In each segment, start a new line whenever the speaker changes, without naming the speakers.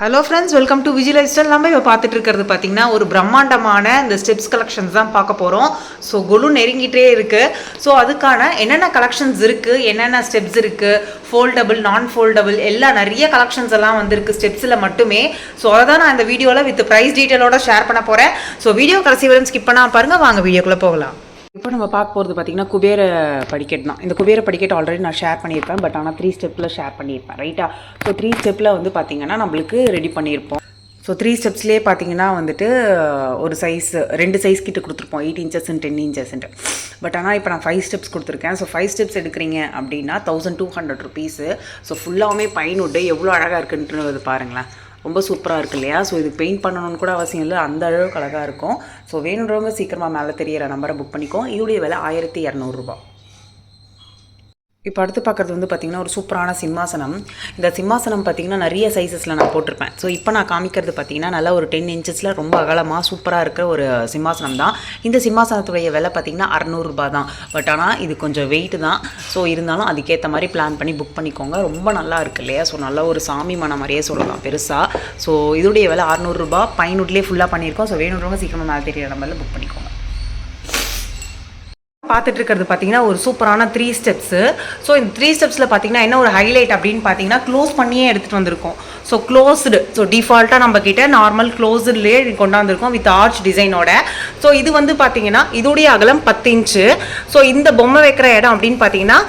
Hello friends welcome to Vijay life style நம்ம இப்போ பார்த்துட்டு இருக்கிறது பார்த்தீங்கன்னா ஒரு பிரம்மாண்டமான இந்த ஸ்டெப்ஸ் கலெக்ஷன்ஸ் தான் பார்க்க போகிறோம் ஸோ கொலு நெருங்கிட்டே இருக்குது ஸோ அதுக்கான என்னென்ன கலெக்ஷன்ஸ் இருக்குது என்னென்ன ஸ்டெப்ஸ் இருக்குது ஃபோல்டபுள் நான் ஃபோல்டபுள் எல்லா நிறைய கலெக்ஷன்ஸ் எல்லாம் வந்திருக்கு ஸ்டெப்ஸில் மட்டுமே. ஸோ அதை தான் நான் இந்த வீடியோவில் வித் ப்ரைஸ் டீட்டெயிலோட ஷேர் பண்ண போகிறேன் ஸோ வீடியோ கடைசி வரும் ஸ்கிப் பண்ணால் பாருங்கள் வாங்க வீடியோக்குள்ளே போகலாம். இப்போ நம்ம பார்க்க போகிறது பார்த்தீங்கன்னா குபேர படிக்கெட் தான். இந்த குபேர படிக்கெட் ஆல்ரெடி நான் ஷேர் பண்ணியிருப்பேன் பட் ஆனால் த்ரீ ஸ்டெப்பில் ஷேர் பண்ணியிருப்பேன் ரைட்டா ஸோ த்ரீ ஸ்டெப்பில் வந்து பார்த்தீங்கன்னா நம்மளுக்கு ரெடி பண்ணியிருப்போம். ஸோ த்ரீ ஸ்டெப்ஸ்லேயே பார்த்தீங்கன்னா வந்துட்டு ஒரு சைஸ் ரெண்டு சைஸ் கிட்ட கொடுத்துருப்போம் எயிட் இன்ச்சஸ் அண்ட் டென் இன்ச்சஸ்ன்ட்டு பட் ஆனால் இப்போ நான் ஃபைவ் ஸ்டெப்ஸ் கொடுத்துருக்கேன். ஸோ ஃபைவ் ஸ்டெப்ஸ் எடுக்கிறீங்க அப்படின்னா thousand two hundred rupees so ஃபுல்லாகவுமே உட்டு எவ்வளோ அழகாக இருக்குன்றது பாருங்களேன். ரொம்ப சூப்பராக இருக்கு இல்லையா? ஸோ இது பெயிண்ட் பண்ணணும்னு கூட அவசியம் இல்லை. அந்த அளவுக்கு அழகாக இருக்கும். ஸோ வேணுன்றவங்க சீக்கிரமாக மேலே தெரியிற நம்பரை புக் பண்ணிக்கோ. இதோடைய விலை ஆயிரத்தி இரநூறுபா இப்போ அடுத்து பார்க்குறது வந்து பார்த்திங்கன்னா ஒரு சூப்பரான சிம்மாசனம். இந்த சிம்மாசனம் பார்த்திங்கன்னா நிறைய சைஸஸில் நான் போட்டிருப்பேன். ஸோ இப்போ நான் காமிக்கிறது பார்த்திங்கன்னா நல்லா ஒரு டென் இன்ச்சஸில் ரொம்ப அகலமாக சூப்பராக இருக்கிற ஒரு சிம்மாசனம் தான். இந்த சிம்மாசனத்துடைய விலை பார்த்திங்கன்னா அறநூறுபா தான். பட் ஆனால் இது கொஞ்சம் வெயிட் தான். ஸோ இருந்தாலும் அதுக்கேற்ற மாதிரி பிளான் பண்ணி புக் பண்ணிக்கோங்க. ரொம்ப நல்லா இருக்கு இல்லையா? ஸோ நல்ல ஒரு சாமி மனம் மாதிரியே சொல்லலாம் பெருசாக ஸோ இதோடைய விலை அறநூறுபா பயனுட்லேயே ஃபுல்லாக பண்ணியிருக்கோம். ஸோ வேணுன்றவங்க சீக்கிரமாக மேலே தெரியிற நம்பரில் புக் பண்ணிக்கோங்க. பார்த்துட்டு இருக்கிறது பார்த்தீங்கன்னா ஒரு சூப்பரான த்ரீ ஸ்டெப்ஸு ஸோ இந்த த்ரீ ஸ்டெப்ஸில் பார்த்தீங்கன்னா என்ன ஒரு ஹைலைட் அப்படின்னு பார்த்தீங்கன்னா க்ளோஸ் பண்ணியே எடுத்துகிட்டு வந்திருக்கோம். ஸோ க்ளோஸ்டு ஸோ டிஃபால்ட்டாக நம்ம கிட்ட நார்மல் க்ளோஸ்டுலேயே கொண்டாந்துருக்கோம் வித் ஆர்ச் டிசைனோட ஸோ இது வந்து பார்த்தீங்கன்னா இதோடைய அகலம் பத்து இன்ச்சு ஸோ இந்த பொம்மை வைக்கிற இடம் அப்படின்னு பார்த்தீங்கன்னா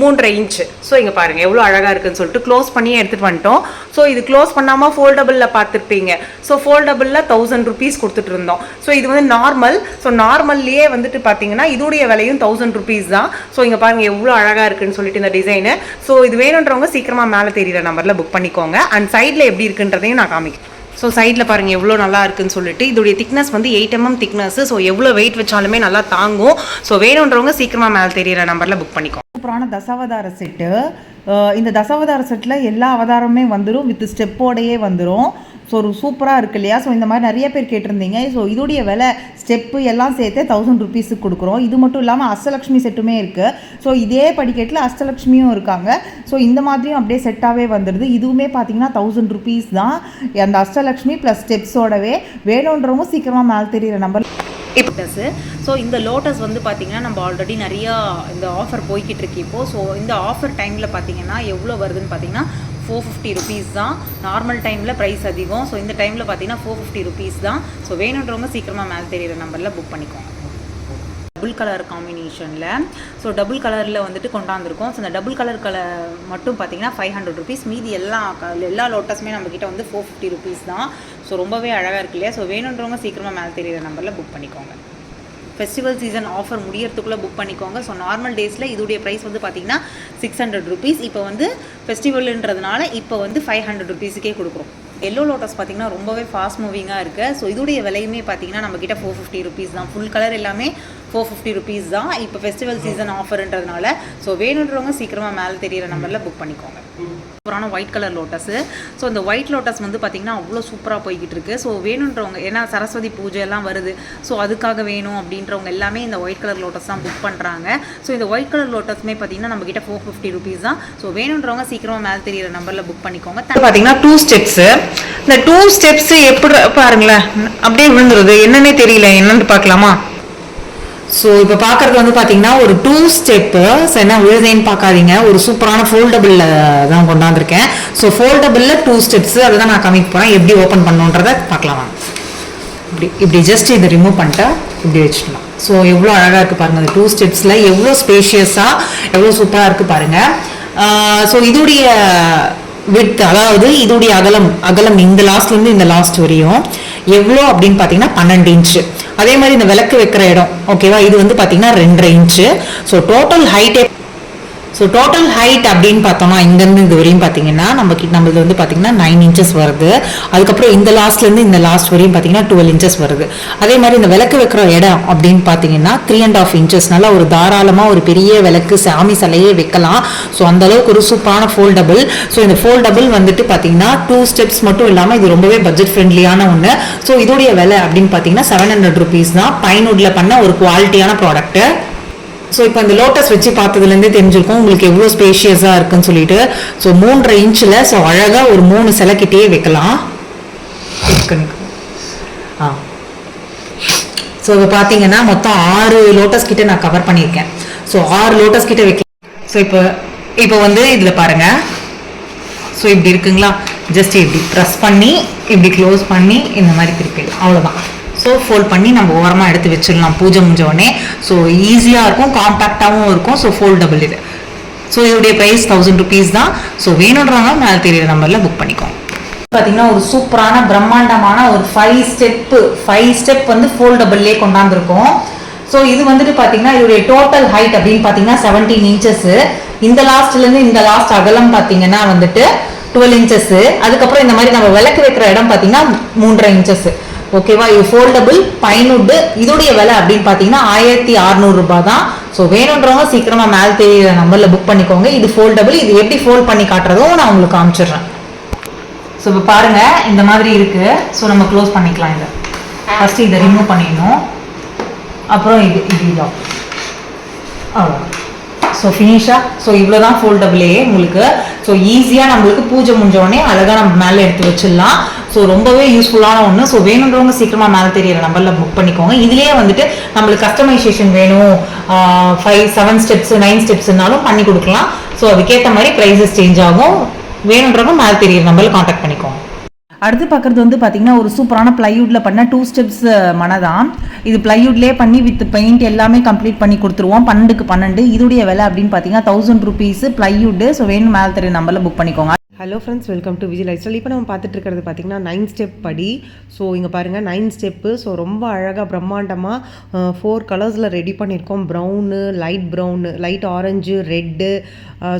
மூன்றரை இன்ச்சு ஸோ இங்கே பாருங்கள் எவ்வளோ அழகாக இருக்குன்னு சொல்லிட்டு க்ளோஸ் பண்ணியே எடுத்துகிட்டு வந்துட்டோம். ஸோ இது க்ளோஸ் பண்ணாமல் ஃபோல்டபுளில் பார்த்துருப்பீங்க. ஸோ ஃபோல்டபுளில் தௌசண்ட் ருபீஸ் கொடுத்துட்டு இருந்தோம். ஸோ இது வந்து நார்மல் ஸோ நார்மல்லையே வந்துட்டு பார்த்தீங்கன்னா இதோடைய விலையும் தௌசண்ட் ருபீஸ் தான். ஸோ இங்கே பாருங்கள் எவ்வளோ அழகாக இருக்குன்னு சொல்லிட்டு இந்த டிசைனு ஸோ இது வேணுன்றவங்க சீக்கிரமாக மேலே தெரியிற நம்பரில் புக் பண்ணிக்கோங்க. அண்ட் சைடில் எப்படி இருக்குன்றதையும் நான் காமிக்கிறேன். ஸோ சைடில் பாருங்கள் எவ்வளோ நல்லா இருக்குன்னு சொல்லிட்டு இதோடைய திக்னஸ் வந்து eight M M thickness so எவ்வளோ வெயிட் வச்சாலுமே நல்லா தாங்கும். ஸோ வேணுன்றவங்க சீக்கிரமாக மேலே தெரியிற நம்பரில் புக் பண்ணிக்கோங்க.
சூப்பரான தசாவதார செட்டு. இந்த தசாவதார செட்டில் எல்லா அவதாரமுமே வந்துடும் வித் ஸ்டெப்போடையே வந்துடும் ஸோ ஒரு சூப்பராக இருக்கு இல்லையா? ஸோ இந்த மாதிரி நிறைய பேர் கேட்டிருந்தீங்க. ஸோ இதோடைய விலை ஸ்டெப்பு எல்லாம் சேர்த்தே தௌசண்ட் ருபீஸுக்கு கொடுக்குறோம். இது மட்டும் இல்லாமல் அஷ்டலக்ஷ்மி செட்டுமே இருக்குது ஸோ இதே படிக்கட்டில் அஷ்டலக்ஷ்மியும் இருக்காங்க. ஸோ இந்த மாதிரியும் அப்படியே செட்டாகவே வந்துடுது இதுவுமே பார்த்தீங்கன்னா தௌசண்ட் ருபீஸ் தான். அந்த அஷ்டலக்ஷ்மி ப்ளஸ் ஸ்டெப்ஸோடவே வேணுன்றவங்க சீக்கிரமாக மேலே தெரியிற நம்பர்
லோட்டஸு ஸோ இந்த லோட்டஸ் வந்து பார்த்திங்கன்னா நம்ம ஆல்ரெடி நிறையா இந்த ஆஃபர் போய்கிட்டு இருக்கு இப்போது ஸோ இந்த ஆஃபர் டைமில் பார்த்தீங்கன்னா எவ்வளோ வருதுன்னு பார்த்தீங்கன்னா ஃபோர் ஃபிஃப்டி ருபீஸ் தான். நார்மல் டைமில் ப்ரைஸ் அதிகம். ஸோ இந்த டைமில் பார்த்தீங்கன்னா ஃபோர் ஃபிஃப்டி ருபீஸ் தான். ஸோ வேணுன்றவங்க சீக்கிரமாக மேலே தெரியிற நம்பரில் புக் பண்ணிக்கோங்க. டபுள் கலர் காம்பினேஷனில் ஸோ டபுள் கலரில் வந்துட்டு கொண்டாந்துருக்கோம். ஸோ இந்த டபுள் கலர் கலர் மட்டும் பார்த்தீங்கன்னா ஃபைவ் ஹண்ட்ரட் ருபீஸ் மீதி எல்லா எல்லா லோட்டஸுமே நம்மக்கிட்ட வந்து ஃபோர் ஃபிஃப்டி ருபீஸ் தான். ஸோ ரொம்பவே அழகாக இருக்கு இல்லையா? ஸோ வேணுன்றவங்க சீக்கிரமாக மேலே தெரியிற நம்பரில் புக் பண்ணிக்கோங்க. ஃபெஸ்டிவல் சீசன் ஆஃபர் முடியறதுக்குள்ளே புக் பண்ணிக்கோங்க. ஸோ நார்மல் டேஸில் இதோடைய ப்ரைஸ் வந்து பார்த்தீங்கன்னா சிக்ஸ் ஹண்ட்ரட் ருபீஸ் இப்போ வந்து ஃபெஸ்டிவல்ன்றதுனால இப்போ வந்து ஃபைவ் ஹண்ட்ரட் ருபீஸுக்கே கொடுக்குறோம். எல்லோ லோட்டஸ் பார்த்தீங்கன்னா ரொம்பவே ஃபாஸ்ட் மூவிங்காக இருக்குது ஸோ இதோடைய விலையுமே பார்த்தீங்கன்னா நம்மக்கிட்ட ஃபோர் ஃபிஃப்டி ருபீஸ் தான். ஃபுல் கலர் எல்லாமே ஃபோர் ஃபிஃப்டி ருபீஸ் தான். இப்போ ஃபெஸ்டிவல் சீசன் ஆஃபர்ன்றதுனால ஸோ வேணுன்றவங்க சீக்கிரமாக மேலே தெரியிற நம்பரில் புக் பண்ணிக்கோங்க. சூப்பரான ஒயிட் கலர் லோட்டஸு ஸோ இந்த ஒயிட் லோட்டஸ் வந்து பார்த்திங்கன்னா அவ்வளோ சூப்பராக போய்கிட்டு இருக்கு ஸோ வேணுன்றவங்க ஏன்னா சரஸ்வதி பூஜை எல்லாம் வருது. ஸோ அதுக்காக வேணும் அப்படின்றவங்க எல்லாமே இந்த ஒயிட் கலர் லோட்டஸ் தான் புக் பண்ணுறாங்க ஸோ இந்த ஒயிட் கலர் லோட்டஸ்மே பார்த்தீங்கன்னா நம்மக்கிட்ட ஃபோர் ஃபிஃப்டி ருபீஸ் தான். ஸோ வேணுன்றவங்க சீக்கிரமாக மேலே தெரியிற நம்பரில் புக் பண்ணிக்கோங்க. பார்த்தீங்கன்னா டூ ஸ்டெப்ஸு இந்த டூ ஸ்டெப்ஸு எப்படி பாருங்களேன் அப்படியே விழுந்துருது. என்னன்னே தெரியல. என்னன்னு பார்க்கலாமா? ஸோ இப்போ பார்க்குறது வந்து பார்த்தீங்கன்னா ஒரு டூ ஸ்டெப்பு ஸோ என்ன விழுதேன்னு பார்க்காதீங்க ஒரு சூப்பரான ஃபோல்டபுளில் தான் கொண்டாந்துருக்கேன். ஸோ ஃபோல்டபுளில் டூ ஸ்டெப்ஸு அதை தான் நான் காமிக்க போகிறேன் எப்படி ஓப்பன் பண்ணுன்றதை பார்க்கலாம் இப்படி இப்படி ஜஸ்ட் இதை ரிமூவ் பண்ணிட்டா இப்படி வச்சுக்கலாம். ஸோ எவ்வளோ அழகாக இருக்குது பாருங்கள் அந்த டூ ஸ்டெப்ஸில் எவ்வளோ ஸ்பேஷியஸாக எவ்வளோ சூப்பராக இருக்குது பாருங்கள் ஸோ இதோடைய வித் அதாவது இதோடைய அகலம் அகலம் இந்த லாஸ்ட்லேருந்து இந்த லாஸ்ட் வரையும். எவ்வளோ அப்படின்னு பார்த்தீங்கன்னா பன்னெண்டு இன்ச்சு அதே மாதிரி இந்த விளக்கு வைக்கிற இடம் ஓகேவா இது வந்து பார்த்தீங்கன்னா ரெண்டரை இன்ச்சு ஸோ டோட்டல் ஹைட்டே ஸோ டோட்டல் ஹைட் அப்படின்னு பார்த்தோம்னா இங்கேருந்து இது வரையும் பார்த்தீங்கன்னா நம்ம கிட்ட நம்மளது வந்து பார்த்தீங்கன்னா நைன் இன்ச்சஸ் வருது. அதுக்கப்புறம் இந்த லாஸ்ட்லேருந்து இந்த லாஸ்ட் வரையும் பார்த்தீங்கன்னா டுவெல் இன்ச்சஸ் வருது. அதே மாதிரி இந்த விளக்கு வைக்கிற இடம் அப்படின்னு பார்த்தீங்கன்னா த்ரீ அண்ட் ஆஃப் இன்ச்சஸ் நல்லா ஒரு தாராளமாக ஒரு பெரிய விளக்கு சாமி சிலையே வைக்கலாம். ஸோ அந்த அளவுக்கு ஒரு சூப்பரான ஃபோல்டபுள் ஸோ இந்த ஃபோல்டபுள் வந்துட்டு பார்த்தீங்கன்னா டூ ஸ்டெப்ஸ் மட்டும் இல்லாமல் இது ரொம்பவே பட்ஜெட் ஃப்ரெண்ட்லியான ஒன்று ஸோ இதோடைய விலை அப்படின்னு பார்த்தீங்கன்னா செவன் ஹண்ட்ரட் ருபீஸ் தான். பைன்வுட்டில் பண்ண ஒரு குவாலிட்டியான ப்ராடக்ட்டு ஸோ இப்போ அந்த லோட்டஸ் வச்சு பார்த்ததுலேருந்தே தெரிஞ்சிருக்கும் உங்களுக்கு எவ்வளோ ஸ்பேஷியஸாக இருக்குன்னு சொல்லிட்டு. ஸோ மூன்றரை இன்ச்சில் ஸோ அழகாக ஒரு மூணு சிலைக்கிட்டே வைக்கலாம். ஆ. ஸோ இப்போ பார்த்தீங்கன்னா மொத்தம் ஆறு லோட்டஸ் கிட்ட நான் கவர் பண்ணியிருக்கேன். ஸோ ஆறு லோட்டஸ் கிட்ட வைக்கலாம். ஸோ இப்போ இப்போ வந்து இதில் பாருங்க. ஸோ இப்படி இருக்குங்களா? ஜஸ்ட் இப்படி ப்ரெஸ் பண்ணி இப்படி க்ளோஸ் பண்ணி இந்த மாதிரி திருப்பிடலாம். அவ்வளோதான் ஸோ ஃபோல்ட் பண்ணி நம்ம ஓரமாக எடுத்து வச்சிடலாம். பூஜை முடிஞ்ச ஸோ ஈஸியாக இருக்கும். காம்பேக்டாகவும் இருக்கும். ஸோ ஃபோல்டபுள் இது. ஸோ இதோடைய ப்ரைஸ் தௌசண்ட் ருபீஸ் தான். ஸோ வேணுன்றவங்க மேலே தெரியுற நம்பரில் புக் பண்ணிக்கோங்க. பார்த்தீங்கன்னா ஒரு சூப்பரான பிரம்மாண்டமான ஒரு ஃபைவ் ஸ்டெப்பு ஃபைவ் ஸ்டெப் வந்து ஃபோல்டபுள்லே கொண்டாந்துருக்கோம். ஸோ இது வந்துட்டு பார்த்தீங்கன்னா இதோடைய டோட்டல் ஹைட் அப்படின்னு பார்த்தீங்கன்னா செவன்டீன் இன்ச்சஸ் இந்த லாஸ்ட்லேருந்து இந்த லாஸ்ட் அகலம் பார்த்தீங்கன்னா வந்துட்டு டுவெல் இன்ச்சஸ் அதுக்கப்புறம் இந்த மாதிரி நம்ம விளக்கு வைக்கிற இடம் பார்த்தீங்கன்னா மூன்றரை இன்ச்சஸ் ஓகேவா இது ஃபோல்டபுள் பைனுட்டு இதோடைய விலை அப்படின்னு பார்த்தீங்கன்னா ஆயிரத்தி அறநூறுபா தான். ஸோ வேணுன்றவங்க சீக்கிரமாக மேல் தெரியுற நம்பரில் புக் பண்ணிக்கோங்க. இது ஃபோல்டபுள் இது எப்படி ஃபோல்ட் பண்ணி காட்டுறதும் நான் உங்களுக்கு காமிச்சிடுறேன். ஸோ இப்போ பாருங்க இந்த மாதிரி இருக்குது ஸோ நம்ம க்ளோஸ் பண்ணிக்கலாம் இதை. ஃபஸ்ட்டு இதை ரிமூவ் பண்ணிடணும். அப்புறம் இது இது இதான். அவ்வளோ ஸோ ஃபினிஷாக ஸோ இவ்வளோ தான் ஃபோல்டபுளே உங்களுக்கு? ஸோ ஈஸியாக நம்மளுக்கு பூஜை முடிஞ்சோடனே அழகாக நம்ம மேலே எடுத்து வச்சிடலாம். ஸோ ரொம்பவே யூஸ்ஃபுல்லான ஒன்று ஸோ வேணுன்றவங்க சீக்கிரமாக மேலே தெரியிற நம்பரில் புக் பண்ணிக்கோங்க. இதுலேயே வந்துட்டு நம்மளுக்கு கஸ்டமைசேஷன் வேணும். ஃபைவ் செவன் ஸ்டெப்ஸ் நைன் ஸ்டெப்ஸ்னாலும் பண்ணி கொடுக்கலாம். ஸோ அதுக்கேற்ற மாதிரி ப்ரைஸஸ் சேஞ்ச் ஆகும். வேணுன்றவங்க மேலே தெரியிற நம்பரில் காண்டாக்ட் பண்ணிக்கோங்க.
அடுத்து பார்க்குறது வந்து பார்த்தீங்கன்னா ஒரு சூப்பரான ப்ளைவுட்டில் பண்ண டூ ஸ்டெப்ஸ் மனை தான் இது ப்ளைவுட்லேயே பண்ணி வித் பெயிண்ட் எல்லாமே கம்ப்ளீட் பண்ணி கொடுத்துருவோம். பன்னெண்டுக்கு பன்னெண்டு. இதோடைய விலை அப்படின்னு பார்த்தீங்கன்னா தௌசண்ட் ருபீஸ் ப்ளைவுட்டு ஸோ வேணும் மேலே தெரிய நம்பரில் புக் பண்ணிக்கோங்க.
Hello friends welcome to Vijay life style இப்போ நம்ம பார்த்துட்டு இருக்கிறது பார்த்தீங்கன்னா நைன் ஸ்டெப் படி. ஸோ இங்கே பாருங்கள் நைன் ஸ்டெப்பு ஸோ ரொம்ப அழகாக பிரம்மாண்டமாக ஃபோர் கலர்ஸில் ரெடி பண்ணியிருக்கோம். Brown light brown light orange red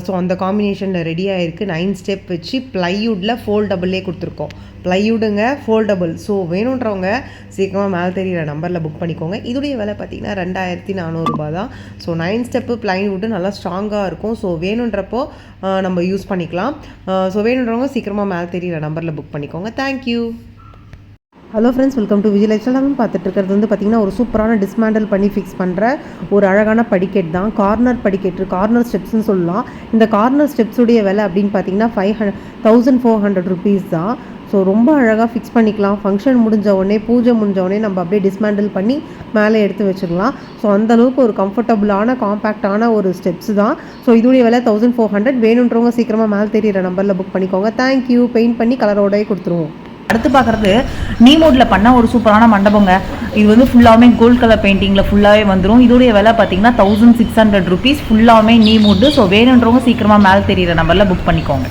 so அந்த காம்பினேஷனில் ரெடி ஆகிருக்கு நைன் ஸ்டெப் வச்சு ப்ளைவுட்டில் ஃபோல்டபுள்லே கொடுத்துருக்கோம். ப்ளைவுடுங்க ஃபோல்டபுள் ஸோ வேணுன்றவங்க சீக்கிரமாக மேலே தெரியிற நம்பரில் புக் பண்ணிக்கோங்க. இதோடைய விலை பார்த்திங்கன்னா ரெண்டாயிரத்தி நானூறுரூபா தான். ஸோ நைன் ஸ்டெப்பு ப்ளைவுட்டு நல்லா ஸ்ட்ராங்காக இருக்கும். ஸோ வேணுன்றப்போ நம்ம யூஸ் பண்ணிக்கலாம். ஸோ வேணுன்றவங்க சீக்கிரமாக மேலே தெரியிற நம்பரில் புக் பண்ணிக்கோங்க. Thank you hello friends welcome to Vijay life style பார்த்துட்டு இருக்கிறது வந்து பார்த்தீங்கன்னா ஒரு சூப்பரான டிஸ்மேண்டல் பண்ணி ஃபிக்ஸ் பண்ணுற ஒரு அழகான படிக்கெட் தான். கார்னர் படிக்கெட்டு கார்னர் ஸ்டெப்ஸ்னு சொல்லலாம். இந்த கார்னர் ஸ்டெப்ஸுடைய விலை அப்படின்னு பார்த்தீங்கன்னா five hundred thousand four hundred rupees தான். ஸோ ரொம்ப அழகாக ஃபிக்ஸ் பண்ணிக்கலாம். ஃபங்க்ஷன் முடிஞ்ச உடனே பூஜை முடிஞ்ச உடனே நம்ம அப்படியே டிஸ்மேண்டில் பண்ணி மேலே எடுத்து வச்சிடலாம். ஸோ அந்த அளவுக்கு ஒரு கம்ஃபர்டபுளான காம்பேக்டான ஒரு ஸ்டெப்ஸ் தான். ஸோ இதோடைய விலை தௌசண்ட் ஃபோர் ஹண்ட்ரட் வேணுன்றவங்க சீக்கிரமாக மேலே தெரியிற நம்பரில் புக் பண்ணிக்கோங்க. தேங்க்யூ பெயிண்ட் பண்ணி கலரோடயே கொடுத்துருவோம்.
அடுத்து பார்க்குறது நீமோட்ல பண்ண ஒரு சூப்பரான மண்டபங்க. இது வந்து ஃபுல்லாகவே கோல்ட் கலர் பெயிண்டிங்கில் ஃபுல்லாகவே வந்துடும் இதோடைய விலை பார்த்தீங்கன்னா தௌசண்ட் சிக்ஸ் ஹண்ட்ரட் ருபீஸ் ஃபுல்லாகவே நீமோடு ஸோ வேணுன்றவங்க சீக்கிரமாக மேலே தெரியிற நம்பரில் புக் பண்ணிக்கோங்க.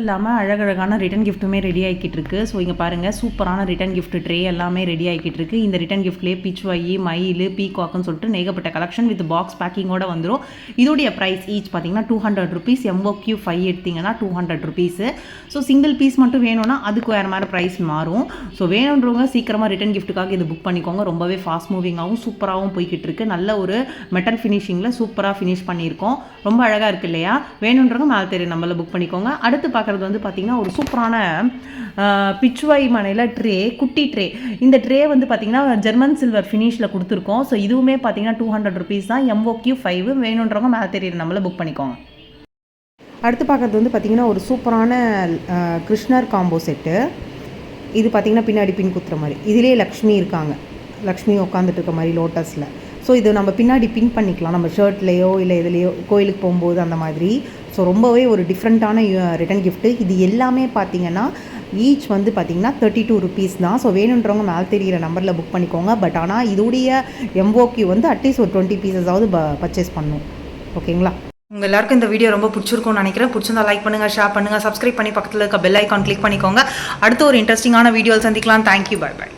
மட்டும் இல்லாமல் அழகழகான ரிட்டன் கிஃப்ட்டுமே ரெடி ஆகிக்கிட்டு இருக்கு. ஸோ இங்கே பாருங்கள் சூப்பரான ரிட்டன் கிஃப்ட் ட்ரே எல்லாமே ரெடி ஆகிக்கிட்டு இருக்கு. இந்த ரிட்டன் கிஃப்ட்லேயே பிச்வாயி மயில் பீகாக்குன்னு சொல்லிட்டு ஏகப்பட்ட கலெக்ஷன் வித் பாக்ஸ் பேக்கிங்கோட வந்துடும் இதோடைய ப்ரைஸ் ஈச் பார்த்தீங்கன்னா two hundred rupees M O Q five எடுத்தீங்கன்னா two hundred rupees so single piece மட்டும் வேணும்னா அதுக்கு வேறு மாதிரி ப்ரைஸ் மாறும். ஸோ வேணுன்றவங்க சீக்கிரமாக ரிட்டன் கிஃப்ட்டுக்காக இது புக் பண்ணிக்கோங்க. ரொம்பவே ஃபாஸ்ட் மூவிங்காகவும் சூப்பராகவும் போய்கிட்டு இருக்கு. நல்ல ஒரு மெட்டல் ஃபினிஷிங்கில் சூப்பராக ஃபினிஷ் பண்ணியிருக்கோம். ரொம்ப அழகாக இருக்கு இல்லையா? வேணுன்றவங்க மேலே தெரியும் நம்மள புக் பண்ணிக்கோங்க. அடுத்து பார்க்க பார்க்குறது வந்து பார்த்திங்கன்னா ஒரு சூப்பரான பிச்சுவாய் மனையில் ட்ரே குட்டி ட்ரே. இந்த ட்ரே வந்து பார்த்திங்கன்னா ஜெர்மன் சில்வர் ஃபினிஷில் கொடுத்துருக்கோம். ஸோ இதுவுமே பார்த்திங்கன்னா டூ ஹண்ட்ரட் ருபீஸ் தான். எம்ஓக்யூ ஃபைவ் வேணுன்றவங்க மேலே தெரியுற நம்மளை புக் பண்ணிக்கோங்க.
அடுத்து பார்க்குறது வந்து பார்த்திங்கன்னா ஒரு சூப்பரான கிருஷ்ணர் காம்போ செட்டு இது பார்த்திங்கன்னா பின்னாடி பின் குத்துற மாதிரி. இதிலே லக்ஷ்மி இருக்காங்க. லக்ஷ்மி உட்காந்துட்டு இருக்க மாதிரி லோட்டஸில் ஸோ இது நம்ம பின்னாடி பின் பண்ணிக்கலாம். நம்ம ஷர்ட்லேயோ இல்லை எதுலேயோ கோயிலுக்கு போகும்போது அந்த மாதிரி. ஸோ ரொம்பவே ஒரு டிஃப்ரெண்ட்டான ரிட்டன் கிஃப்ட்டு இது எல்லாமே பார்த்தீங்கன்னா ஈச் வந்து பார்த்தீங்கன்னா தேர்ட்டி டூ ருபீஸ் தான். ஸோ வேணுன்றவங்க மேலே தெரிகிற நம்பரில் புக் பண்ணிக்கோங்க. பட் ஆனால் இதோடைய எம்ஓக்யூ வந்து அட்லீஸ்ட் ஒரு டுவெண்ட்டி பீசஸாவது பர்ச்சேஸ் பண்ணும். ஓகேங்களா
உங்கள் எல்லாருக்கும் இந்த வீடியோ ரொம்ப பிடிச்சிருக்கும்னு நினைக்கிறேன். பிடிச்சிருந்தா லைக் பண்ணுங்கள் ஷேர் பண்ணுங்கள் சப்ஸ்கிரைப் பண்ணி பக்கத்தில் இருக்க பெல் ஐக்கான் கிளிக் பண்ணிக்கோங்க. அடுத்து ஒரு இன்ட்ரெஸ்டிங்கான வீடியோ சந்திக்கலாம். Thank you bye by